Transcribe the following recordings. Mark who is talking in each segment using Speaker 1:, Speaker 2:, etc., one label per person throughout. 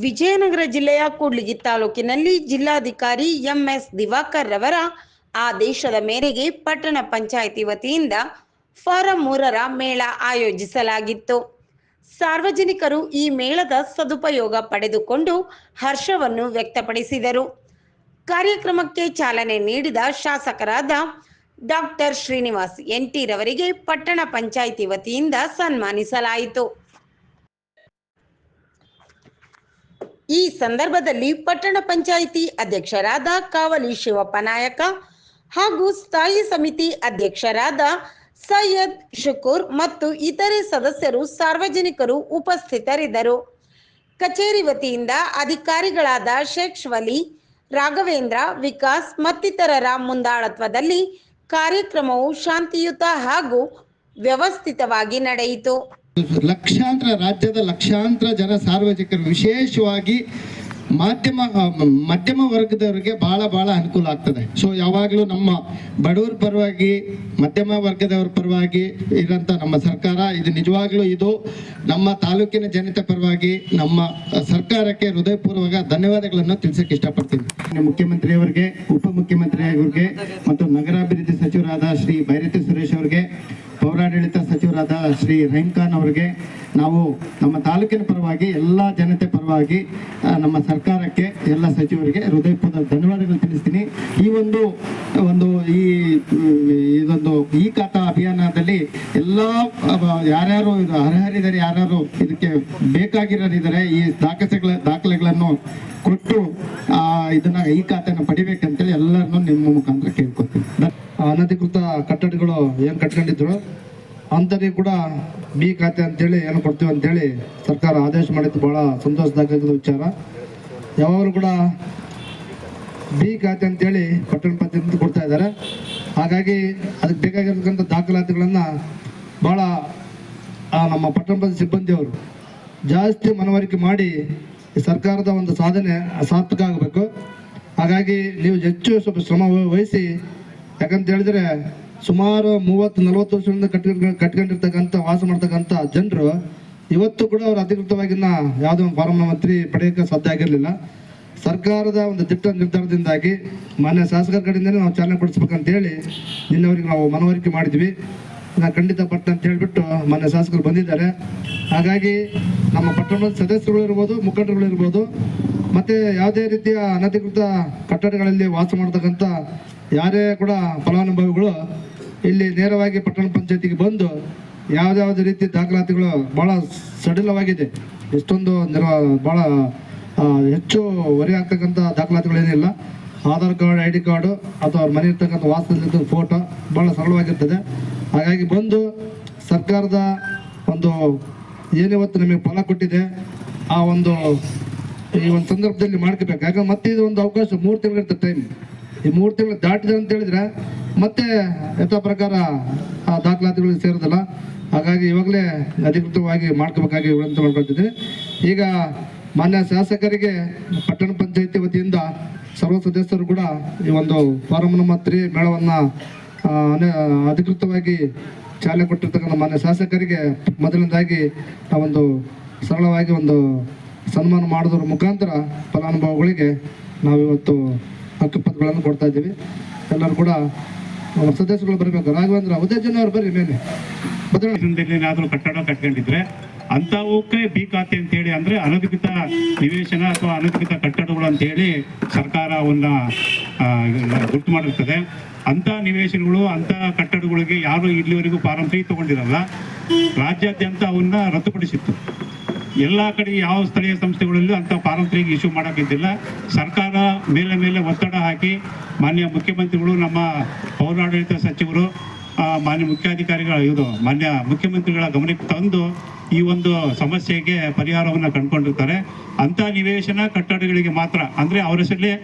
Speaker 1: ವಿಜಯನಗರ ಜಿಲ್ಲೆಯ ಕೂಡ್ಲಿಗಿ ತಾಲೂಕಿನಲ್ಲಿ ಜಿಲ್ಲಾಧಿಕಾರಿ ಎಂಎಸ್ ದಿವಾಕರ್ ರವರ ಆದೇಶದ ಮೇರೆಗೆ ಪಟ್ಟಣ ಪಂಚಾಯಿತಿ ವತಿಯಿಂದ ಫಾರಂ ಮೂರರ ಮೇಳ ಆಯೋಜಿಸಲಾಗಿತ್ತು. ಸಾರ್ವಜನಿಕರು ಈ ಮೇಳದ ಸದುಪಯೋಗ ಪಡೆದುಕೊಂಡು ಹರ್ಷವನ್ನು ವ್ಯಕ್ತಪಡಿಸಿದರು. ಕಾರ್ಯಕ್ರಮಕ್ಕೆ ಚಾಲನೆ ನೀಡಿದ ಶಾಸಕರಾದ ಡಾಕ್ಟರ್ ಶ್ರೀನಿವಾಸ್ ಎನ್ಟಿ ರವರಿಗೆ ಪಟ್ಟಣ ಪಂಚಾಯಿತಿ ವತಿಯಿಂದ ಸನ್ಮಾನಿಸಲಾಯಿತು. ಈ ಸಂದರ್ಭದಲ್ಲಿ ಪಟ್ಟಣ ಪಂಚಾಯಿತಿ ಅಧ್ಯಕ್ಷರಾದ ಕಾವಲಿ ಶಿವಪ್ಪ ನಾಯಕ ಹಾಗೂ ಸ್ಥಾಯಿ ಸಮಿತಿ ಅಧ್ಯಕ್ಷರಾದ ಸೈಯದ್ ಶುಕೂರ್ ಮತ್ತು ಇತರೆ ಸದಸ್ಯರು ಸಾರ್ವಜನಿಕರು ಉಪಸ್ಥಿತರಿದ್ದರು. ಕಚೇರಿ ವತಿಯಿಂದ ಅಧಿಕಾರಿಗಳಾದ ಶೇಖ್ ವಲಿ ರಾಘವೇಂದ್ರ, ವಿಕಾಸ್ ಮತ್ತಿತರರ ಮುಂದಾಳತ್ವದಲ್ಲಿ ಕಾರ್ಯಕ್ರಮವು ಶಾಂತಿಯುತ ಹಾಗೂ ವ್ಯವಸ್ಥಿತವಾಗಿ ನಡೆಯಿತು.
Speaker 2: ಲಕ್ಷಾಂತರ, ರಾಜ್ಯದ ಲಕ್ಷಾಂತರ ಜನ ಸಾರ್ವಜನಿಕರು ವಿಶೇಷವಾಗಿ ಮಾಧ್ಯಮ, ಮಧ್ಯಮ ವರ್ಗದವರಿಗೆ ಬಹಳ ಬಹಳ ಅನುಕೂಲ ಆಗ್ತದೆ. ಸೊ ಯಾವಾಗಲೂ ನಮ್ಮ ಬಡವರ ಪರವಾಗಿ, ಮಧ್ಯಮ ವರ್ಗದವರ ಪರವಾಗಿ ಇರೋಂಥ ನಮ್ಮ ಸರ್ಕಾರ, ಇದು ನಿಜವಾಗ್ಲೂ ಇದು ನಮ್ಮ ತಾಲೂಕಿನ ಜನತೆ ಪರವಾಗಿ ನಮ್ಮ ಸರ್ಕಾರಕ್ಕೆ ಹೃದಯಪೂರ್ವಕ ಧನ್ಯವಾದಗಳನ್ನು ತಿಳಿಸಕ್ಕೆ ಇಷ್ಟಪಡ್ತೀನಿ. ಮುಖ್ಯಮಂತ್ರಿಯವರಿಗೆ ಉಪಮುಖ್ಯಮಂತ್ರಿ ಅವರಿಗೆ ಮತ್ತು ನಗರಾಭಿವೃದ್ಧಿ ಸಚಿವರಾದ ಶ್ರೀ ಭೈರತಿ ಸುರೇಶ್ ಅವರಿಗೆ ಸಚಿವರಾದ ಶ್ರೀ ರಹೀಂ ಖಾನ್ ಅವರಿಗೆ. ನಾವು ನಮ್ಮ ತಾಲೂಕಿನ ಪರವಾಗಿ, ಎಲ್ಲ ಜನತೆ ಪರವಾಗಿ ನಮ್ಮ ಸರ್ಕಾರಕ್ಕೆ, ಎಲ್ಲ ಸಚಿವರಿಗೆ ಹೃದಯಪೂರ್ವಕ ಧನ್ಯವಾದಗಳು ತಿಳಿಸ್ತೀನಿ. ಈ ಒಂದು ಒಂದು ಈ ಇದೊಂದು ಈ ಖಾತಾ ಅಭಿಯಾನದಲ್ಲಿ ಎಲ್ಲ ಯಾರ್ಯಾರು ಇದು ಅರ್ಹರಿದ್ದಾರೆ, ಯಾರ್ಯಾರು ಇದಕ್ಕೆ ಬೇಕಾಗಿರೋರಿದ್ದಾರೆ, ಈ ದಾಖಲೆಗಳ, ದಾಖಲೆಗಳನ್ನು ಕೊಟ್ಟು ಇದನ್ನ ಈ ಖಾತೆನ ಪಡಿಬೇಕಂತೇಳಿ ಎಲ್ಲರನ್ನೂ ನಿಮ್ಮ ಮುಖಾಂತರ ಕೇಳ್ಕೊತೀನಿ.
Speaker 3: ಅನಧಿಕೃತ ಕಟ್ಟಡಗಳು ಏನು ಕಟ್ಕೊಂಡಿದ್ರು? ಅಂಥವ್ರಿಗೆ ಕೂಡ ಬಿ ಖಾತೆ ಅಂತೇಳಿ ಏನು ಕೊಡ್ತೀವಿ ಅಂತೇಳಿ ಸರ್ಕಾರ ಆದೇಶ ಮಾಡಿದ್ದು ಭಾಳ ಸಂತೋಷದಾಯಕ ವಿಚಾರ. ಯಾವಾಗಲೂ ಕೂಡ ಬಿ ಖಾತೆ ಅಂತೇಳಿ ಪಟ್ಟಣ ಪಂಚಾಯತ್ ಕೊಡ್ತಾ ಇದ್ದಾರೆ. ಹಾಗಾಗಿ ಅದಕ್ಕೆ ಬೇಕಾಗಿರ್ತಕ್ಕಂಥ ದಾಖಲಾತಿಗಳನ್ನು ಭಾಳ ನಮ್ಮ ಪಟ್ಟಣ ಪಂಚಾಯತ್ ಸಿಬ್ಬಂದಿಯವರು ಜಾಸ್ತಿ ಮನವರಿಕೆ ಮಾಡಿ ಸರ್ಕಾರದ ಒಂದು ಸಾಧನೆ ಸಾರ್ಥಕ ಆಗಬೇಕು. ಹಾಗಾಗಿ ನೀವು ಹೆಚ್ಚು ಸ್ವಲ್ಪ ಶ್ರಮ ವಹ- ವಹಿಸಿ, ಯಾಕಂತ ಹೇಳಿದ್ರೆ ಸುಮಾರು ಮೂವತ್ತು, ನಲವತ್ತು ವರ್ಷದಿಂದ ಕಟ್ಕೊಂಡು ಕಟ್ಕೊಂಡಿರ್ತಕ್ಕಂಥ, ವಾಸ ಮಾಡ್ತಕ್ಕಂಥ ಜನರು ಇವತ್ತು ಕೂಡ ಅವರು ಅಧಿಕೃತವಾಗಿನ ಯಾವುದೋ ಒಂದು ಫಾರಂ ಮಂತ್ರಿ ಪಡೆಯೋಕ್ಕೆ ಸಾಧ್ಯ ಆಗಿರಲಿಲ್ಲ. ಸರ್ಕಾರದ ಒಂದು ದಿಟ್ಟ ನಿರ್ಧಾರದಿಂದಾಗಿ ಮಾನ್ಯ ಶಾಸಕರ ಕಡೆಯಿಂದಲೇ ನಾವು ಚಾಲನೆ ಕೊಡಿಸ್ಬೇಕಂತೇಳಿ ನಿನ್ನವರಿಗೆ ನಾವು ಮನವರಿಕೆ ಮಾಡಿದ್ವಿ. ನಾನು ಖಂಡಿತ ಪಟ್ಟ ಅಂತ ಹೇಳಿಬಿಟ್ಟು ಮಾನ್ಯ ಶಾಸಕರು ಬಂದಿದ್ದಾರೆ. ಹಾಗಾಗಿ ನಮ್ಮ ಪಟ್ಟಣದ ಸದಸ್ಯರುಗಳು ಇರ್ಬೋದು, ಮುಖಂಡರುಗಳು ಇರ್ಬೋದು, ಮತ್ತು ಯಾವುದೇ ರೀತಿಯ ಅನಧಿಕೃತ ಕಟ್ಟಡಗಳಲ್ಲಿ ವಾಸ ಮಾಡ್ತಕ್ಕಂಥ ಯಾರೇ ಕೂಡ ಫಲಾನುಭವಿಗಳು ಇಲ್ಲಿ ನೇರವಾಗಿ ಪಟ್ಟಣ ಪಂಚಾಯತಿಗೆ ಬಂದು ಯಾವುದ್ಯಾವುದೇ ರೀತಿ ದಾಖಲಾತಿಗಳು ಭಾಳ ಸಡಿಲವಾಗಿದೆ. ಎಷ್ಟೊಂದು ನಿರ್ವ ಭಾಳ ಹೆಚ್ಚು ಹೊರೆ ಆಗ್ತಕ್ಕಂಥ ದಾಖಲಾತಿಗಳೇನಿಲ್ಲ. Aadhaar card, I D card ಅಥವಾ ಅವ್ರ ಮನೆ ಇರ್ತಕ್ಕಂಥ ವಾಸದ ಫೋಟೋ ಭಾಳ ಸರಳವಾಗಿರ್ತದೆ. ಹಾಗಾಗಿ ಬಂದು ಸರ್ಕಾರದ ಒಂದು ಏನಿವತ್ತು ನಮಗೆ ಫಲ ಕೊಟ್ಟಿದೆ, ಆ ಒಂದು ಈ ಒಂದು ಸಂದರ್ಭದಲ್ಲಿ ಮಾಡ್ಕೋಬೇಕು. ಯಾಕಂದ್ರೆ ಮತ್ತೆ ಇದು ಒಂದು ಅವಕಾಶ ಮೂರು ತಿಂಗಳಿರ್ತದೆ ಟೈಮ್ ಈ ಮೂರು ತಿಂಗಳು ದಾಟಿದೆ ಅಂತ ಹೇಳಿದ್ರೆ ಮತ್ತೆ ಯಥ ಪ್ರಕಾರ ಆ ದಾಖಲಾತಿಗಳು ಸೇರೋದಿಲ್ಲ. ಹಾಗಾಗಿ ಇವಾಗಲೇ ಅಧಿಕೃತವಾಗಿ ಮಾಡ್ಕೋಬೇಕಾಗಿ ವಿನಂತಿ ಮಾಡ್ಕೊಳ್ತಿದ್ದೀನಿ ಈಗ ಮಾನ್ಯ ಶಾಸಕರಿಗೆ ಪಟ್ಟಣ ಪಂಚಾಯತಿ ವತಿಯಿಂದ ಸರ್ವ ಸದಸ್ಯರು ಕೂಡ ಈ ಒಂದು ಫಾರಂ ನಮ್ಮ ತ್ರೀ ಮೇಳವನ್ನು ಆ, ಅಧಿಕೃತವಾಗಿ ಚಾಲನೆ ಕೊಟ್ಟಿರ್ತಕ್ಕಂಥ ಮಾನ್ಯ ಶಾಸಕರಿಗೆ ಮೊದಲನೇದಾಗಿ ಒಂದು ಸರಳವಾಗಿ ಒಂದು ಸನ್ಮಾನ ಮಾಡೋದ್ರ ಮುಖಾಂತರ ಫಲಾನುಭವಿಗಳಿಗೆ ನಾವಿವತ್ತು ಹಕ್ಕುಪತ್ರಗಳನ್ನು ಕೊಡ್ತಾ ಇದ್ದೀವಿ. ಎಲ್ಲರೂ ಕೂಡ ಸದಸ್ಯರುಗಳು ಬರಬೇಕು. ರಾಘವೇಂದ್ರ ಉದಯಜನ ಅವರು ಬರ್ರಿ ಮೇಲೆ.
Speaker 4: ಏನಾದರೂ ಕಟ್ಟಡ ಕಟ್ಕೊಂಡಿದ್ರೆ ಅಂತವಕ್ಕೆ ಬಿ ಖಾತೆ ಅಂತೇಳಿ ಅಂದ್ರೆ ಅನಧಿಕೃತ ನಿವೇಶನ ಅಥವಾ ಅನಧಿಕೃತ ಕಟ್ಟಡಗಳು ಅಂತೇಳಿ ಸರ್ಕಾರ ಅವನ್ನ ಆ, ಗುರ್ತು ಮಾಡಿರ್ತದೆ. ಅಂತ ನಿವೇಶನಗಳು ಅಂತ ಕಟ್ಟಡಗಳಿಗೆ ಯಾರು ಇಲ್ಲಿವರೆಗೂ ಫಾರಂ ತ್ರೀ ತಗೊಂಡಿರಲ್ಲ ರಾಜ್ಯಾದ್ಯಂತ ಅವನ್ನ ರದ್ದುಪಡಿಸಿತ್ತು. ಎಲ್ಲ ಕಡೆ ಯಾವ ಸ್ಥಳೀಯ ಸಂಸ್ಥೆಗಳಲ್ಲೂ ಅಂತ ಪಾರಂಪರಿಕ ಇಶ್ಯೂ ಮಾಡೋಕ್ಕಿದ್ದಿಲ್ಲ ಸರ್ಕಾರ ಮೇಲೆ ಮೇಲೆ ಒತ್ತಡ ಹಾಕಿ ಮಾನ್ಯ ಮುಖ್ಯಮಂತ್ರಿಗಳು, ನಮ್ಮ ಪೌರಾಡಳಿತ ಸಚಿವರು ಮಾನ್ಯ ಮುಖ್ಯಾಧಿಕಾರಿಗಳ, ಇದು, ಮಾನ್ಯ ಮುಖ್ಯಮಂತ್ರಿಗಳ ಗಮನಕ್ಕೆ ತಂದು ಈ ಒಂದು ಸಮಸ್ಯೆಗೆ ಪರಿಹಾರವನ್ನು ಕಂಡುಕೊಂಡಿರ್ತಾರೆ. ಅಂಥ ನಿವೇಶನ ಕಟ್ಟಡಗಳಿಗೆ ಮಾತ್ರ, ಅಂದರೆ ಅವರ ಹೆಸರಲ್ಲೇ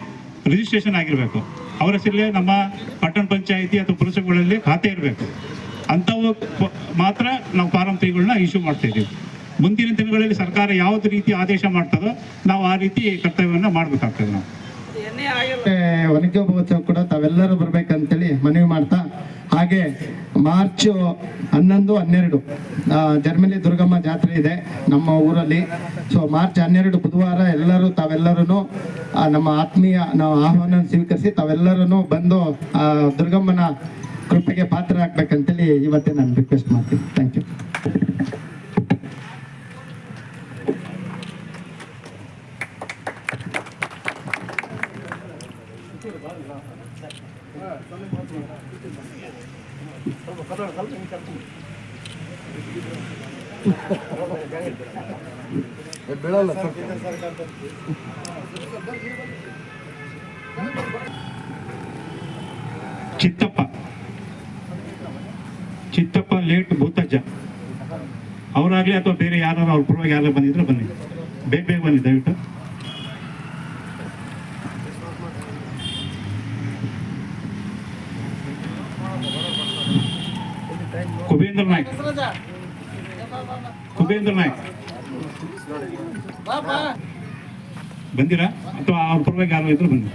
Speaker 4: ರಿಜಿಸ್ಟ್ರೇಷನ್ ಆಗಿರಬೇಕು. ಅವರ ಹೆಸರಲ್ಲೇ ನಮ್ಮ ಪಟ್ಟಣ ಪಂಚಾಯಿತಿ ಅಥವಾ ಪುರಸಭೆಗಳಲ್ಲಿ ಖಾತೆ ಇರಬೇಕು. ಅಂಥವು ಮಾತ್ರ ನಾವು ಫಾರಂ ತ್ರೀಗಳನ್ನ ಇಶ್ಯೂ ಮಾಡ್ತಾ ಇದ್ದೀವಿ. ಮುಂದಿನ ದಿನಗಳಲ್ಲಿ ಸರ್ಕಾರ ಯಾವ್ದು ರೀತಿ ಆದೇಶ ಮಾಡ್ತದೋ ನಾವು ಆ ರೀತಿ ಕರ್ತವ್ಯವನ್ನು ಮಾಡಬೇಕಾಗ್ತದೆ ನಾವು.
Speaker 2: ವಾಣಿಜ್ಯ ಮಹೋತ್ಸವ ಕೂಡ ತಾವೆಲ್ಲರೂ ಬರ್ಬೇಕಂತೇಳಿ ಮನವಿ ಮಾಡ್ತಾ ಹಾಗೆ ಮಾರ್ಚ್ ಹನ್ನೊಂದು ಹನ್ನೆರಡು ಜರ್ಮನಿ ಜರ್ಮಲಿ ದುರ್ಗಮ್ಮ ಜಾತ್ರೆ ಇದೆ ನಮ್ಮ ಊರಲ್ಲಿ. ಸೊ ಮಾರ್ಚ್ ಹನ್ನೆರಡು ಬುಧವಾರ ಎಲ್ಲರೂ ತಾವೆಲ್ಲರೂ ನಮ್ಮ ಆತ್ಮೀಯ ನಾವು ಆಹ್ವಾನ ಸ್ವೀಕರಿಸಿ ತಾವೆಲ್ಲರೂ ಬಂದು ಆ, ದುರ್ಗಮ್ಮನ ಕೃಪೆಗೆ ಪಾತ್ರ ಆಗ್ಬೇಕಂತೇಳಿ ಇವತ್ತೇ ನಾನು ರಿಕ್ವೆಸ್ಟ್ ಮಾಡ್ತೀನಿ. Thank you
Speaker 4: Chittappa. Chittappa late ಭೂತಜ್ಜ. ಅವರಾಗ್ಲಿ ಅಥವಾ ಬೇರೆ ಯಾರು ಅವ್ರ ಪರವಾಗಿ ಯಾರು ಬಂದಿದ್ರೆ ಬನ್ನಿ. ಬೇಗ ಬೇಗ ಬನ್ನಿ ದಯವಿಟ್ಟು. ಕುಬೇಂದ್ರ ನಾಯ್ಕ್ ಕುಬೇಂದ್ರ ನಾಯ್ಕ್ ಬಂದಿರಾ? ಅಥವಾ ಅವ್ರ ಪರವಾಗಿ ಯಾರು ಇದ್ರು ಬನ್ನಿ.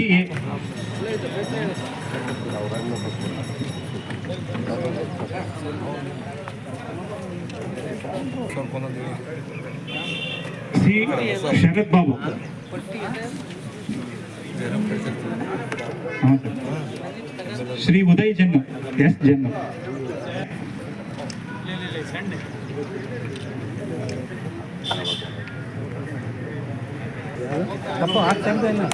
Speaker 4: ಈ ಸಿ ಶರತ್ ಬಾಬು ಹಾ, ಸರ್. ಶ್ರೀ ಜನ್ನು ಇಲ್ಲ.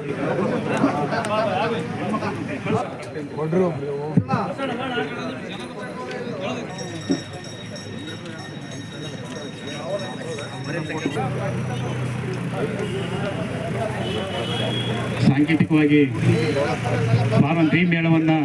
Speaker 4: ಕೊಡ್ರು ಸಾಂಕೇತಿಕವಾಗಿ ಭಾರತ ಮೇಳವನ್ನು